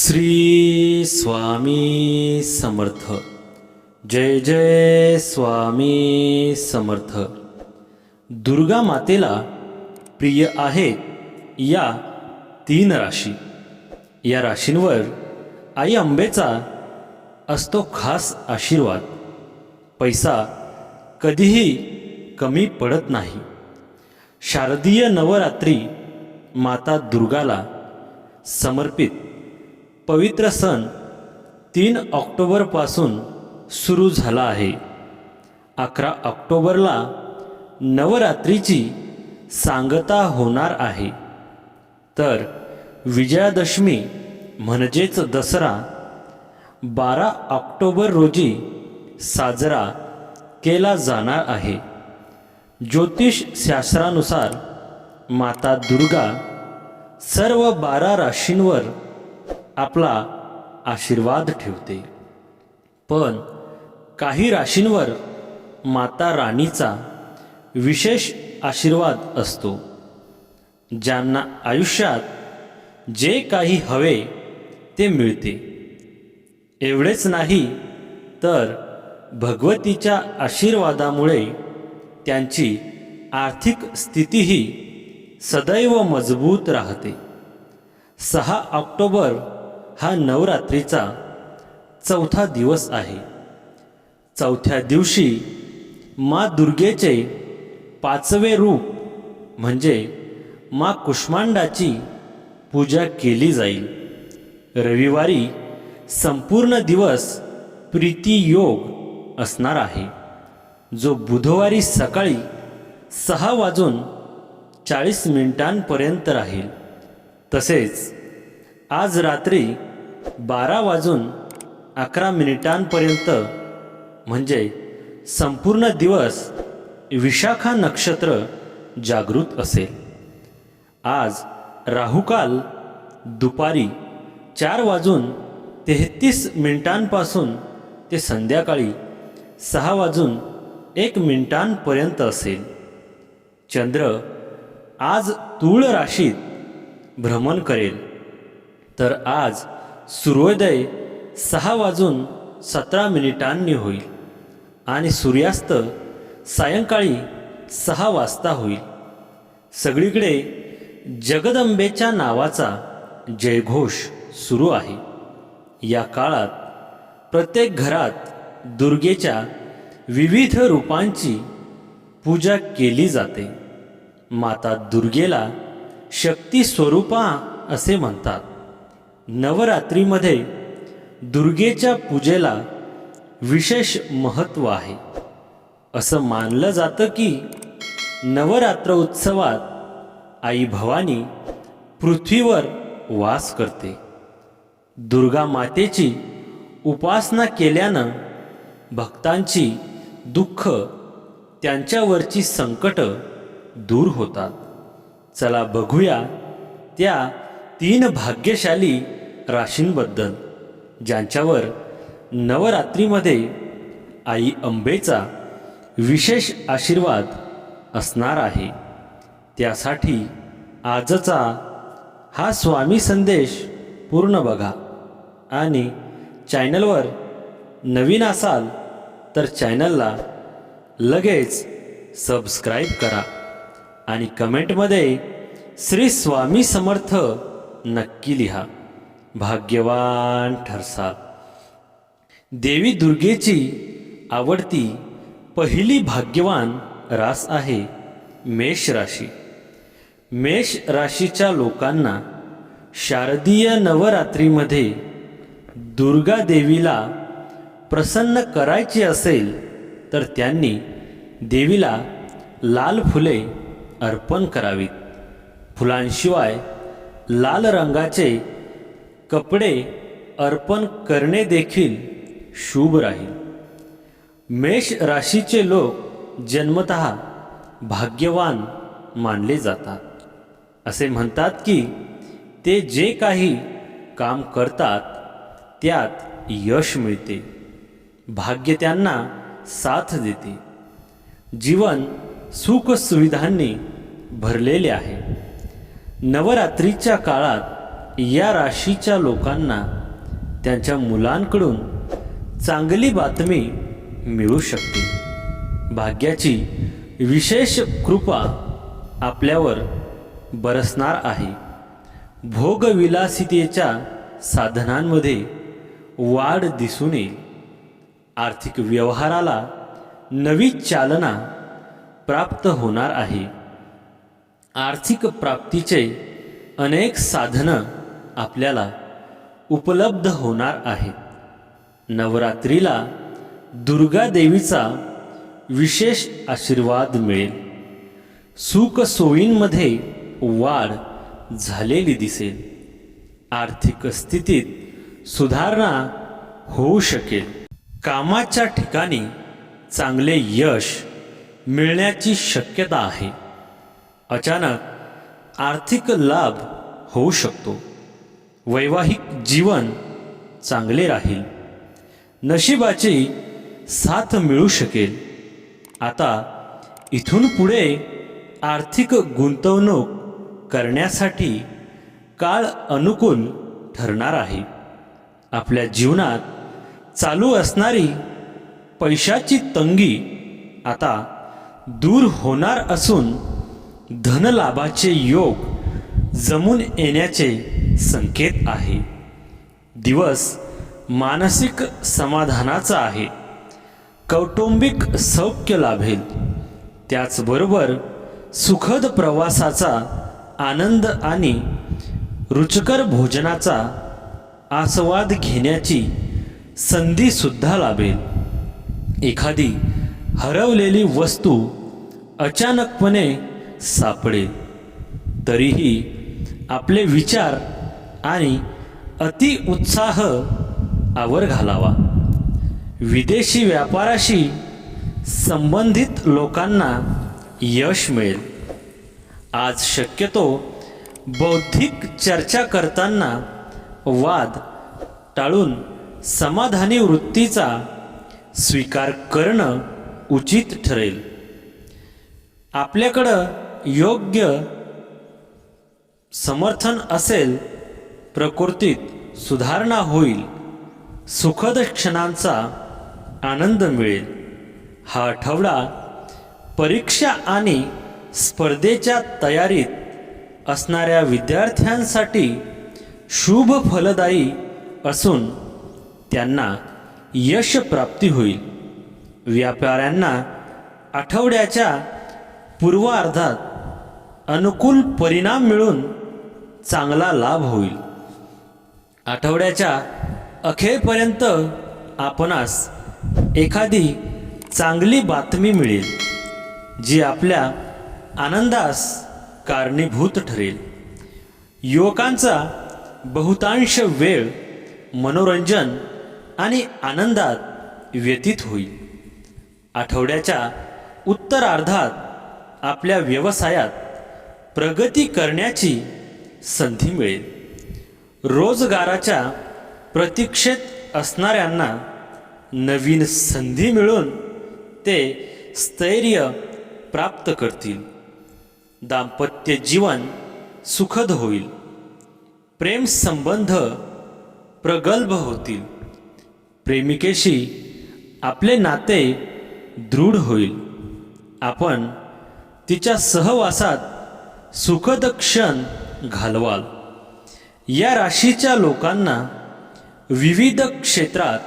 श्री स्वामी समर्थ. जय जय स्वामी समर्थ. दुर्गा मातेला प्रिय आहे या तीन राशी. या राशींवर आई अंबेचा असतो खास आशीर्वाद. पैसा कधीही कमी पडत नाही. शारदीय नवरात्री माता दुर्गाला समर्पित. पवित्र सण तीन ऑक्टोबरपासून सुरू झाला आहे. अकरा ऑक्टोबरला नवरात्रीची सांगता होणार आहे. तर विजयादशमी म्हणजेच दसरा बारा ऑक्टोबर रोजी साजरा केला जाणार आहे. ज्योतिष शास्त्रानुसार माता दुर्गा सर्व बारा राशींवर आपला आशीर्वाद ठेवते. पण काही राशींवर माता राणीचा विशेष आशीर्वाद असतो ज्यांना आयुष्यात जे काही हवे ते मिळते. एवढेच नाही तर भगवतीच्या आशीर्वादामुळे त्यांची आर्थिक स्थितीही सदैव मजबूत राहते. सहा ऑक्टोबर हा नवरात्रीचा चौथा दिवस आहे. चौथ्या दिवशी मा दुर्गेचे पाचवे रूप म्हणजे मा कुष्मांडाची पूजा केली जाईल. रविवारी संपूर्ण दिवस प्रीती योग असणार आहे. जो बुधवारी सकाळी सहा वाजून चाळीस मिनिटांपर्यंत राहील. तसेच आज रात्री बारा वाजून अकरा मिनिटांपर्यंत म्हणजे संपूर्ण दिवस विशाखा नक्षत्र जागृत असेल. आज राहुकाल दुपारी चार वाजून तेहतीस मिनिटांपासून ते संध्याकाळी सहा वाजून एक मिनिटांपर्यंत असेल. चंद्र आज तूळ राशीत भ्रमण करेल. तर आज सूर्योदय सहा वाजून सतरा मिनिटांनी होईल आणि सूर्यास्त सायंकाळी सहा वाजता होईल. सगळीकडे जगदंबेच्या नावाचा जयघोष सुरू आहे. या काळात प्रत्येक घरात दुर्गेच्या विविध रूपांची पूजा केली जाते. माता दुर्गेला शक्ती स्वरूपा असे म्हणतात. नवरात्रीमध्ये दुर्गेच्या पूजेला विशेष महत्त्व आहे. असं मानलं जातं की नवरात्र उत्सवात आई भवानी पृथ्वीवर वास करते. दुर्गा मातेची उपासना केल्यानं भक्तांची दुःख त्यांच्यावरची संकट दूर होतात. चला बघूया त्या तीन भाग्यशाली राशींबद्दल ज्यांच्यावर नवरात्रीमध्ये आई अंबेचा विशेष आशीर्वाद असणार आहे. त्यासाठी आजचा हा स्वामी संदेश पूर्ण बघा आणि चॅनलवर नवीन असाल तर चॅनलला लगेच सबस्क्राईब करा आणि कमेंटमध्ये श्री स्वामी समर्थ नक्की लिहा. भाग्यवान ठरसाल देवी दुर्गेची आवडती पहिली भाग्यवान रास आहे मेष राशी. मेष राशीच्या लोकांना शारदीय नवरात्रीमध्ये दुर्गा देवीला प्रसन्न करायची असेल तर त्यांनी देवीला लाल फुले अर्पण करावीत. फुलांशिवाय लाल रंगाचे कपडे अर्पण करणे देखील शुभ राहील. मेष राशीचे लोक जन्मत भाग्यवान मानले जातात. असे म्हणतात की ते जे काही काम करतात त्यात यश मिळते. भाग्य त्यांना साथ देते. जीवन सुखसुविधांनी भरलेले आहे. नवरात्रीच्या काळात या राशीच्या लोकांना त्यांच्या मुलांकडून चांगली बातमी मिळू शकते. भाग्याची विशेष कृपा आपल्यावर बरसणार आहे. भोगविलासितेच्या साधनांमध्ये वाढ दिसून येईल. आर्थिक व्यवहाराला नवी चालना प्राप्त होणार आहे. आर्थिक प्राप्तीचे अनेक साधनं आपल्याला उपलब्ध होणार आहेत नवरात्रीला दुर्गा देवीचा विशेष आशीर्वाद मिळेल. सुखसोयींमध्ये वाढ झालेली दिसेल. आर्थिक स्थितीत सुधारणा होऊ शकेल. कामाच्या ठिकाणी चांगले यश मिळण्याची शक्यता आहे. अचानक आर्थिक लाभ होऊ शकतो. वैवाहिक जीवन चांगले राहील. नशिबाची साथ मिळू शकेल. आता इथून पुढे आर्थिक गुंतवणूक करण्यासाठी काळ अनुकूल ठरणार आहे. आपल्या जीवनात चालू असणारी पैशाची तंगी आता दूर होणार असून धनलाभाचे योग जमून येण्याचे संकेत आहे. दिवस मानसिक समाधानाचा आहे. कौटुंबिक सौख्य लाभेल. त्याचबरोबर सुखद प्रवासाचा आनंद आणि रुचकर भोजनाचा आस्वाद घेण्याची संधीसुद्धा लाभेल. एखादी हरवलेली वस्तू अचानकपणे सापडेल. तरीही आपले विचार आणि अति उत्साह आवर घालावा. विदेशी व्यापाराशी संबंधित लोकांना यश मिळेल. आज शक्यतो बौद्धिक चर्चा करताना वाद टाळून समाधानी वृत्तीचा स्वीकार करणं उचित ठरेल. आपल्याकडं योग्य समर्थन असेल प्रकृतीत सुधारणा होईल. सुखद क्षणांचा आनंद मिळेल. हा आठवडा परीक्षा आणि स्पर्धेच्या तयारीत असणाऱ्या विद्यार्थ्यांसाठी शुभ फलदायी असून त्यांना यश प्राप्ती होईल. व्यापाऱ्यांना आठवड्याच्या पूर्वार्धात अनुकूल परिणाम मिळून चांगला लाभ होईल. आठवड्याच्या अखेरपर्यंत आपणास एखादी चांगली बातमी मिळेल जी आपल्या आनंदास कारणीभूत ठरेल. युवकांचा बहुतांश वेळ मनोरंजन आणि आनंदात व्यतीत होईल. आठवड्याच्या उत्तरार्धात आपल्या व्यवसायात प्रगती करण्याची संधी मिळेल. रोजगाराच्या प्रतीक्षेत असणाऱ्यांना नवीन संधी मिळून ते स्थैर्य प्राप्त करतील. दाम्पत्य जीवन सुखद होईल. प्रेम संबंध प्रगल्भ होतील. प्रेमिकेशी आपले नाते दृढ होईल. आपण तिच्या सहवासात सुखद क्षण घालवाल. या राशीच्या लोकांना विविध क्षेत्रात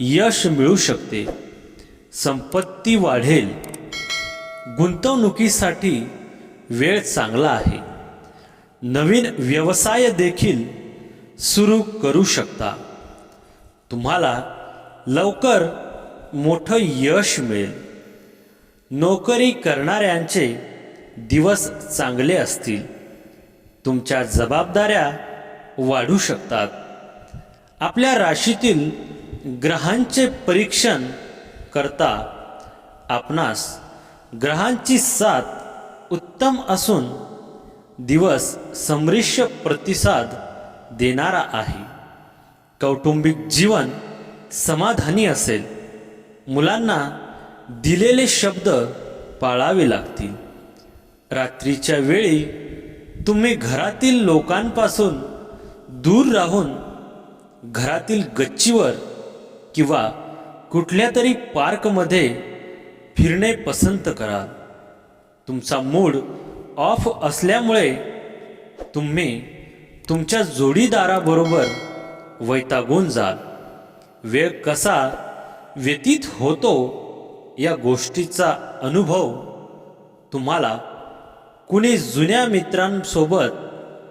यश मिळू शकते. संपत्ती वाढेल. गुंतवणुकीसाठी वेळ चांगला आहे. नवीन व्यवसाय देखील सुरू करू शकता. तुम्हाला लवकर मोठं यश मिळेल. नोकरी करणाऱ्यांचे दिवस चांगले असतील. तुमच्या जबाबदाऱ्या वाढू शकतात. आपल्या राशीतील ग्रहांचे परीक्षण करता आपणास ग्रहांची साथ उत्तम असून दिवस समृष्य प्रतिसाद देणारा आहे. कौटुंबिक जीवन समाधानी असेल. मुलांना दिलेले शब्द पाळावे लागतील. रात्रीच्या वेळी तुम्ही घरातील लोकांपासून दूर राहून घरातील गच्चीवर किंवा कुठल्या तरी पार्कमध्ये फिरणे पसंत कराल तुमचा मूड ऑफ असल्यामुळे तुम्ही तुमच्या जोडीदाराबरोबर वैतागून जाल. वेळ कसा व्यतीत होतो या गोष्टीचा अनुभव तुम्हाला कुणी जुन्या मित्रांसोबत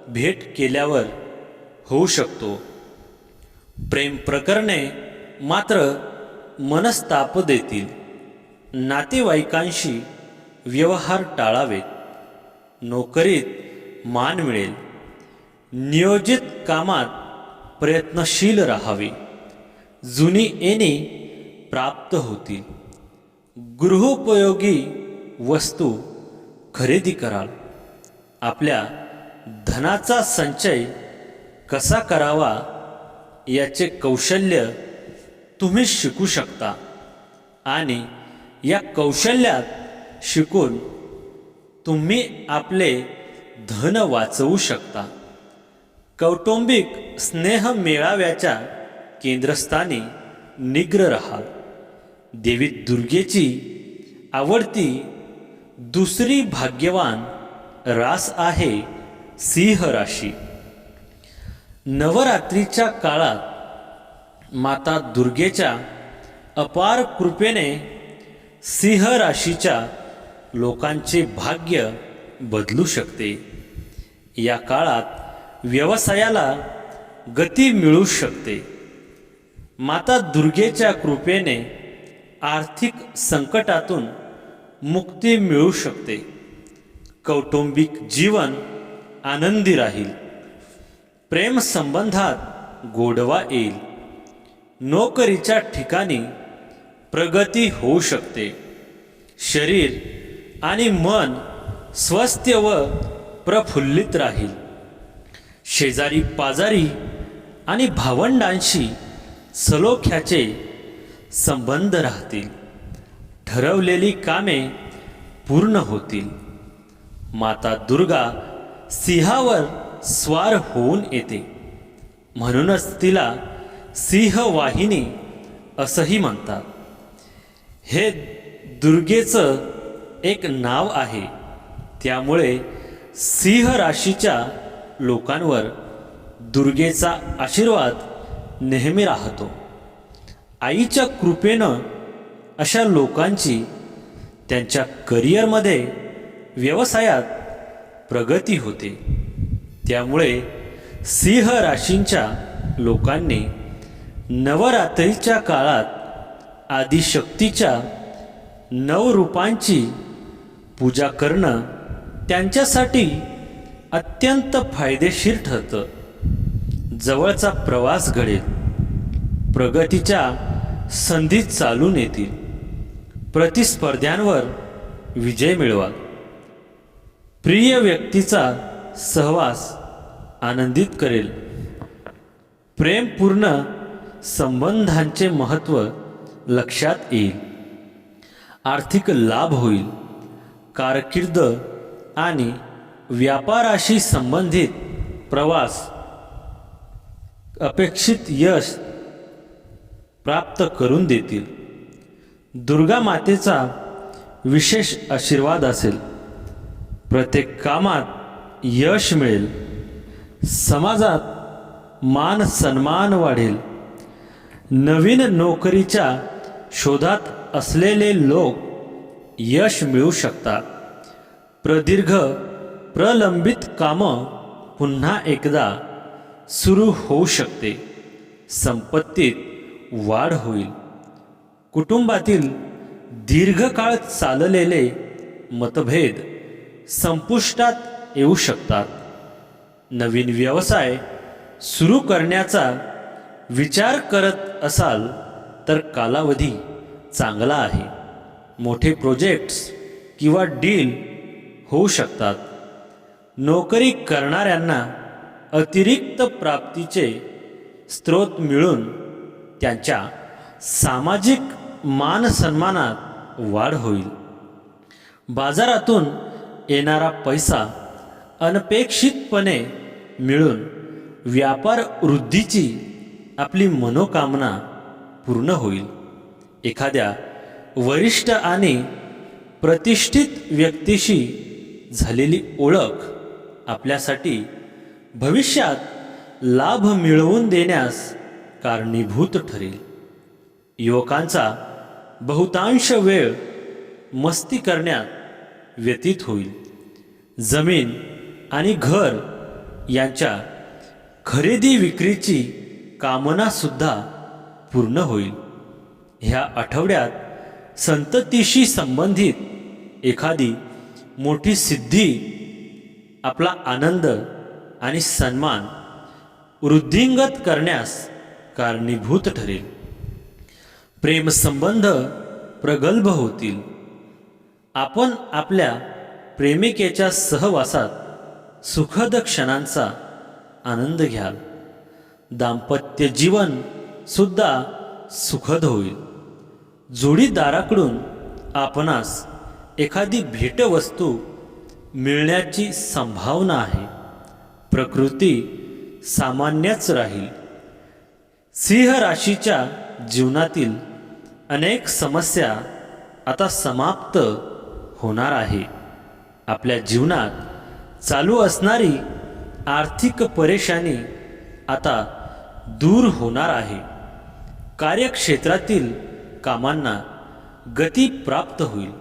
भेट केल्यावर होऊ शकतो. प्रेम प्रकरणे मात्र मनस्ताप देतील. नातेवाईकांशी व्यवहार टाळावेत. नोकरीत मान मिळेल. नियोजित कामात प्रयत्नशील राहावे. जुनी येणे प्राप्त होतील. गृहोपयोगी वस्तू खरेदी कराल. आपल्या धनाचा संचय कसा करावा याचे कौशल्य तुम्ही शिकू शकता. आणि या कौशल्यात शिकून तुम्ही आपले धन वाचवू शकता. कौटुंबिक स्नेह मेळाव्याच्या केंद्रस्थानी निग्र रहा. देवी दुर्गेची आवडती दुसरी भाग्यवान रास आहे सिंह राशी. नवरात्रीच्या काळात माता दुर्गेच्या अपार कृपेने सिंह राशीच्या लोकांचे भाग्य बदलू शकते. या काळात व्यवसायाला गती मिळू शकते. माता दुर्गेच्या कृपेने आर्थिक संकटातून मुक्ती मिळू शकते. कौटुंबिक जीवन आनंदी राहील. प्रेमसंबंधात गोडवा येईल. नोकरीच्या ठिकाणी प्रगती होऊ शकते. शरीर आणि मन स्वस्थ व प्रफुल्लित राहील. शेजारी पाजारी आणि भावंडांशी सलोख्याचे संबंध राहतील. ठरवलेली कामे पूर्ण होतील. माता दुर्गा सिंहावर स्वार होऊन येते. म्हणूनच तिला सिंहवाहिनी असंही म्हणतात. हे दुर्गेचं एक नाव आहे. त्यामुळे सिंह राशीच्या लोकांवर दुर्गेचा आशीर्वाद नेहमी राहतो. आईच्या कृपेनं अशा लोकांची त्यांच्या करिअरमध्ये व्यवसायात प्रगती होते. त्यामुळे सिंह राशींच्या लोकांनी नवरात्रीच्या काळात आदिशक्तीच्या नऊ रूपांची पूजा करणं त्यांच्यासाठी अत्यंत फायदेशीर ठरतं. जवळचा प्रवास घडेल. प्रगतीच्या संधी चालून येतील. प्रतिस्पर्ध्यांवर विजय मिळवा प्रिय व्यक्तीचा सहवास आनंदित करेल. प्रेमपूर्ण संबंधांचे महत्त्व लक्षात येईल. आर्थिक लाभ होईल. कारकीर्द आणि व्यापाराशी संबंधित प्रवास अपेक्षित यश प्राप्त करून देतील. दुर्गा मातेचा विशेष आशीर्वाद असेल. प्रत्येक कामात यश मिळेल. समाजात मान सन्मान वाढेल. नवीन नोकरीच्या शोधात असलेले लोक यश मिळू शकतात. प्रदीर्घ प्रलंबित कामं पुन्हा एकदा सुरू होऊ शकते. संपत्तीत वाढ होईल. कुटुंबातील दीर्घकाळ चाललेले मतभेद संपुष्टात येऊ शकतात. नवीन व्यवसाय सुरू करण्याचा विचार करत असाल तर कालावधी चांगला आहे. मोठे प्रोजेक्ट्स किंवा डील होऊ शकतात. नोकरी करणाऱ्यांना अतिरिक्त प्राप्तीचे स्रोत मिळून त्यांच्या सामाजिक मानसन्मानात वाढ होईल. बाजारातून येणारा पैसा अनपेक्षितपणे मिळून व्यापार वृद्धीची आपली मनोकामना पूर्ण होईल. एखाद्या वरिष्ठ आणि प्रतिष्ठित व्यक्तीशी झालेली ओळख आपल्यासाठी भविष्यात लाभ मिळवून देण्यास कारणीभूत ठरेल. युवकांचा बहुतांश वेळ मस्ती करण्यात व्यतीत होईल. जमीन आणि घर यांच्या खरेदी विक्रीची कामनासुद्धा पूर्ण होईल. ह्या आठवड्यात संततीशी संबंधित एखादी मोठी सिद्धी आपला आनंद आणि सन्मान वृद्धिंगत करण्यास कारणीभूत ठरेल. प्रेमसंबंध प्रगल्भ होतील. आपण आपल्या प्रेमिकेच्या सहवासात सुखद क्षणांचा आनंद घ्याल. दाम्पत्य जीवन सुद्धा सुखद होईल. जोडीदाराकडून आपणास एखादी भेटवस्तू मिळण्याची संभावना आहे. प्रकृती सामान्यच राहील. सिंह राशीच्या जीवनातील अनेक समस्या आता समाप्त होणार आहे. आपल्या जीवनात चालू असणारी आर्थिक परेशानी आता दूर होणार आहे. कार्यक्षेत्रातील कामांना गती प्राप्त होईल.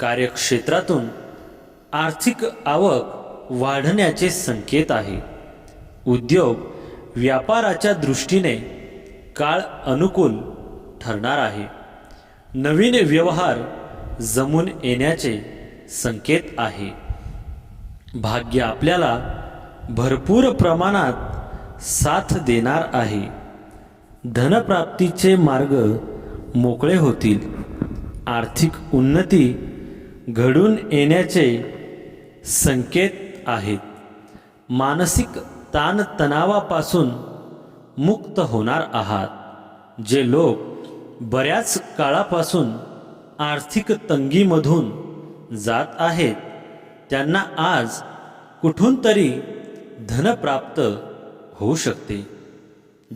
कार्यक्षेत्रातून आर्थिक आवक वाढण्याचे संकेत आहे. उद्योग व्यापाराच्या दृष्टीने काळ अनुकूल ठरणार आहे. नवीन व्यवहार जमून येण्याचे संकेत आहे. भाग्य आपल्याला भरपूर प्रमाणात साथ देणार आहे. धनप्राप्तीचे मार्ग मोकळे होतील. आर्थिक उन्नती घडून येण्याचे संकेत आहेत. मानसिक ताणतणावापासून मुक्त होणार आहात. जे लोक बऱ्याच काळापासून आर्थिक तंगीमधून जात आहेत त्यांना आज कुठून तरी धन प्राप्त होऊ शकते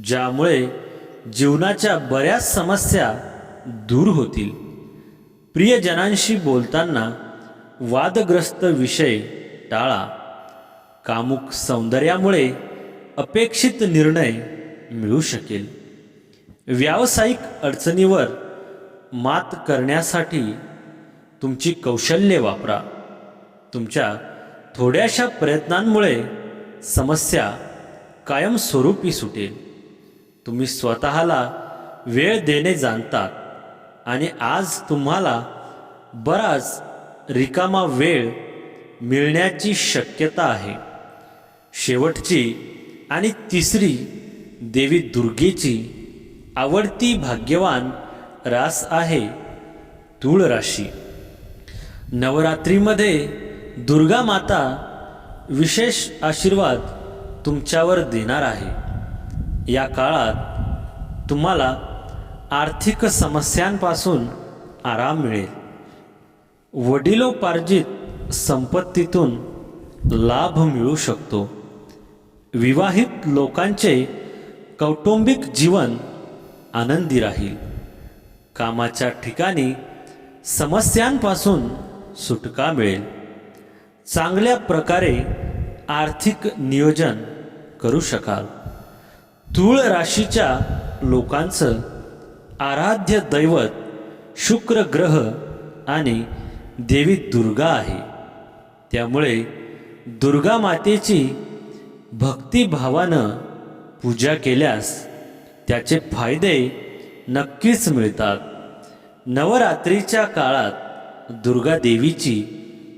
ज्यामुळे जीवनाच्या बऱ्याच समस्या दूर होतील. प्रियजनांशी बोलताना वादग्रस्त विषय टाळा. कामुक सौंदर्यामुळे अपेक्षित निर्णय मिळू शकेल. व्यावसायिक अडचणीवर मात करण्यासाठी तुमची कौशल्ये वापरा. तुमच्या थोड्याशा प्रयत्नांमुळे समस्या कायमस्वरूपी सुटेल. तुम्ही स्वतःला वेळ देणे जाणतात आणि आज तुम्हाला बराच रिकामा वेळ मिळण्याची शक्यता आहे. शेवटची आणि तिसरी देवी दुर्गेची आवडती भाग्यवान रास आहे तूळ राशी नवरात्रीमध्ये दुर्गा माता विशेष आशीर्वाद तुमच्यावर देणार आहे. या काळात तुम्हाला आर्थिक समस्यांपासून आराम मिळेल. वडिलोपार्जित संपत्तीतून लाभ मिळू शकतो. विवाहित लोकांचे कौटुंबिक जीवन आनंदी राहील. कामाच्या ठिकाणी समस्यांपासून सुटका मिळेल. चांगल्या प्रकारे आर्थिक नियोजन करू शकाल. तूळ राशीच्या लोकांचं आराध्य दैवत शुक्र ग्रह आणि देवी दुर्गा आहे. त्यामुळे दुर्गा मातेची भक्तिभावानं पूजा केल्यास त्याचे फायदे नक्कीच मिळतात. नवरात्रीच्या काळात दुर्गा देवीची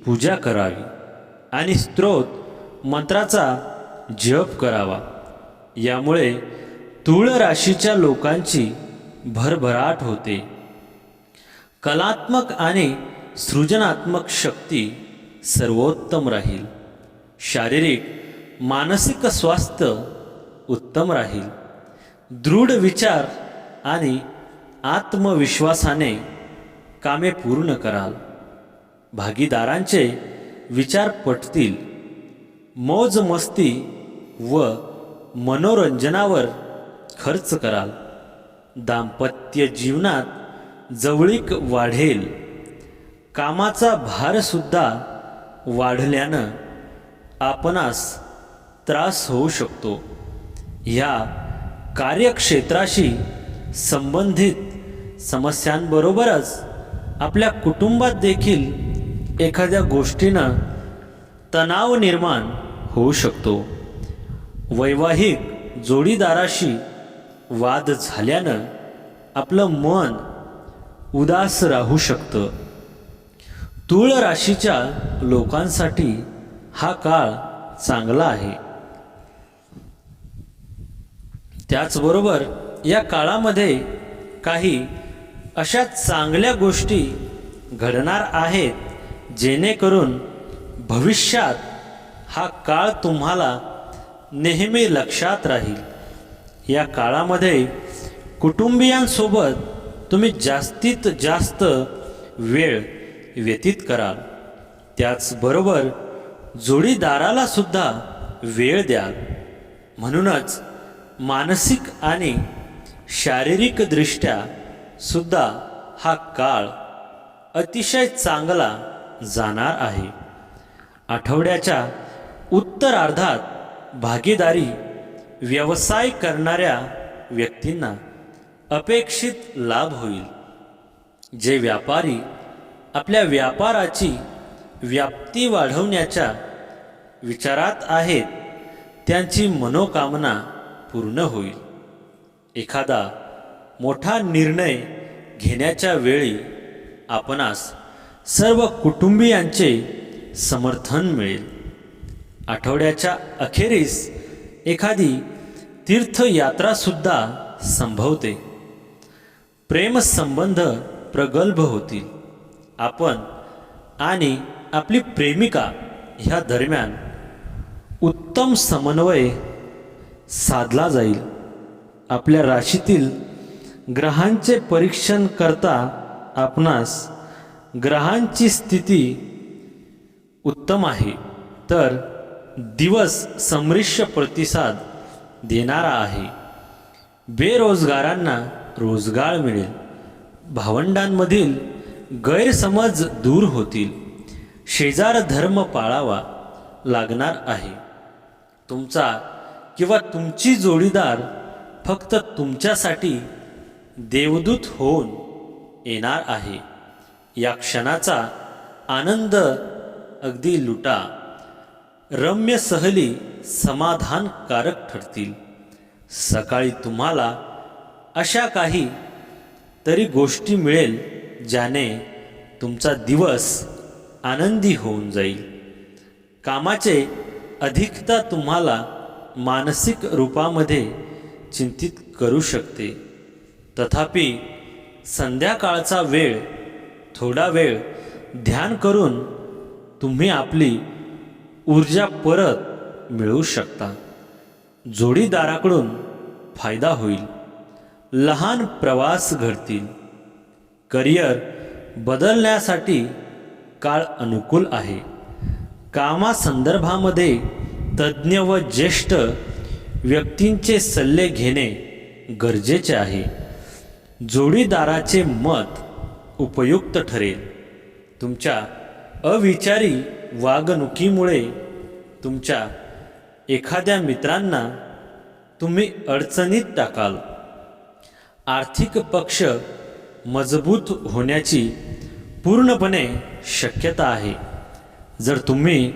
पूजा करावी. आणि स्त्रोत मंत्राचा जप करावा. यामुळे तूळ राशीच्या लोकांची भरभराट होते. कलात्मक आणि सृजनात्मक शक्ती सर्वोत्तम राहील. शारीरिक मानसिक स्वास्थ्य उत्तम राहील. दृढ विचार आणि आत्मविश्वासाने कामे पूर्ण कराल. भागीदारांचे विचार पटतील मौज मस्ती व मनोरंजनावर खर्च कराल. दाम्पत्य जीवनात जवळीक वाढेल. कामाचा भारसुद्धा वाढल्यानं आपणास त्रास होऊ शकतो. ह्या कार्यक्षेत्राशी संबंधित समस्यांबरोबरच आपल्या कुटुंबात देखील एखाद्या गोष्टीनं तणाव निर्माण होऊ शकतो. वैवाहिक जोडीदाराशी वाद झाल्यानं आपलं मन उदास राहू शकतं. तूळ राशीच्या लोकांसाठी हा काळ चांगला आहे. त्याचबरोबर या काळामध्ये काही अशा चांगल्या गोष्टी घडणार आहेत जेणेकरून भविष्यात हा काळ तुम्हाला नेहमी लक्षात राहील. या काळामध्ये कुटुंबियांसोबत तुम्ही जास्तीत जास्त वेळ व्यतीत कराल. त्याचबरोबर जोडीदाराला सुद्धा वेळ द्याल. म्हणूनच मानसिक आणि शारीरिकदृष्ट्या सुद्धा हा काळ अतिशय चांगला जाणार आहे. आठवड्याच्या उत्तरार्धात भागीदारी व्यवसाय करणाऱ्या व्यक्तींना अपेक्षित लाभ होईल. जे व्यापारी आपल्या व्यापाराची व्याप्ती वाढवण्याच्या विचारात आहेत त्यांची मनोकामना पूर्ण होईल. एखादा मोठा निर्णय घेण्याच्या वेळी आपणास सर्व कुटुंबियांचे समर्थन मिळेल. आठवड्याच्या अखेरीस एखादी तीर्थयात्रासुद्धा संभवते. प्रेमसंबंध प्रगल्भ होतील. आपण आणि आपली प्रेमिका ह्या दरम्यान उत्तम समन्वय साधला जाईल. आपल्या राशीतील ग्रहांचे परीक्षण करता आपणास ग्रहांची स्थिती उत्तम आहे तर दिवस संमिश्र प्रतिसाद देणारा आहे. बेरोजगारांना रोजगार मिळेल. भावंडांमधील गैरसमज दूर होतील. शेजार धर्म पाळावा लागणार आहे. तुमचा किंवा तुमची जोडीदार फक्त तुमच्यासाठी देवदूत होऊन येणार आहे. या क्षणाचा आनंद अगदी लुटा. रम्य सहली समाधानकारक ठरतील. सकाळी तुम्हाला अशा काही तरी गोष्टी मिळेल ज्याने तुमचा दिवस आनंदी होऊन जाईल. कामाचे अधिकता तुम्हाला मानसिक रूपामध्ये चिंतित करू शकते. तथापि संध्याकाळचा वेळ थोडा वेळ ध्यान करून तुम्ही आपली ऊर्जा परत मिळवू शकता. जोडीदाराकडून फायदा होईल. लहान प्रवास घडतील. करिअर बदलण्यासाठी काळ अनुकूल आहे. कामासंदर्भामध्ये तज्ज्ञ व ज्येष्ठ व्यक्तींचे सल्ले घेणे गरजेचे आहे. जोडीदाराचे मत उपयुक्त ठरेल. तुमच्या अविचारी वागणुकीमुळे तुमच्या एखाद्या मित्रांना तुम्ही अडचणीत टाकाल. आर्थिक पक्ष मजबूत होण्याची पूर्णपणे शक्यता आहे. जर तुम्ही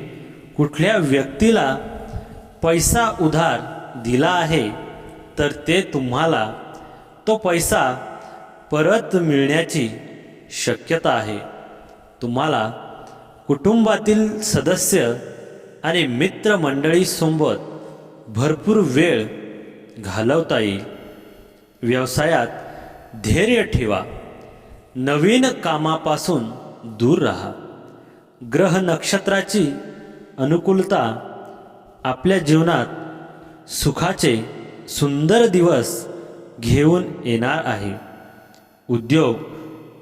कुठल्या व्यक्तीला पैसा उधार दिला आहे तर ते तुम्हाला तो पैसा परत मिळण्याची शक्यता आहे. तुम्हाला कुटुंबातील सदस्य आणि मित्रमंडळीसोबत भरपूर वेळ घालवता येईल. व्यवसायात धैर्य ठेवा. नवीन कामापासून दूर राहा. ग्रह नक्षत्राची अनुकूलता आपल्या जीवनात सुखाचे सुंदर दिवस घेऊन येणार आहे. उद्योग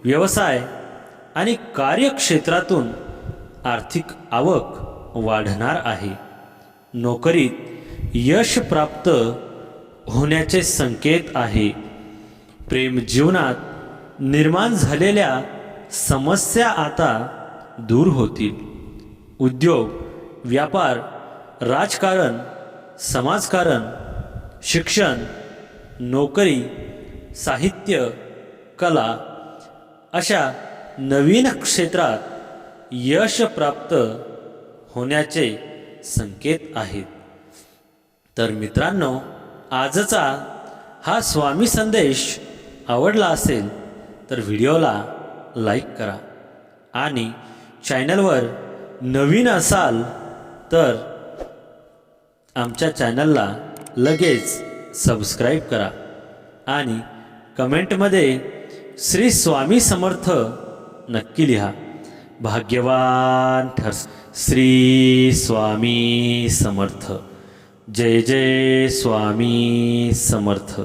व्यवसाय आणि कार्यक्षेत्रातून आर्थिक आवक वाढणार आहे. नोकरीत यश प्राप्त होण्याचे संकेत आहे. प्रेम जीवनात निर्माण झालेल्या समस्या आता दूर होतील. उद्योग व्यापार राजकारण समाजकारण शिक्षण नोकरी साहित्य कला अशा नवीन क्षेत्रात यश प्राप्त होण्याचे संकेत आहेत. तर मित्रांनो आजचा हा स्वामी संदेश आवडला असेल तर व्हिडिओला लाईक करा आणि चॅनलवर नवीन असाल तर आमच्या चॅनलला लगेच सबस्क्राईब करा आणि कमेंटमध्ये श्री स्वामी समर्थ नक्की लिहा. भाग्यवान ठरस श्री स्वामी समर्थ. जय जय स्वामी समर्थ.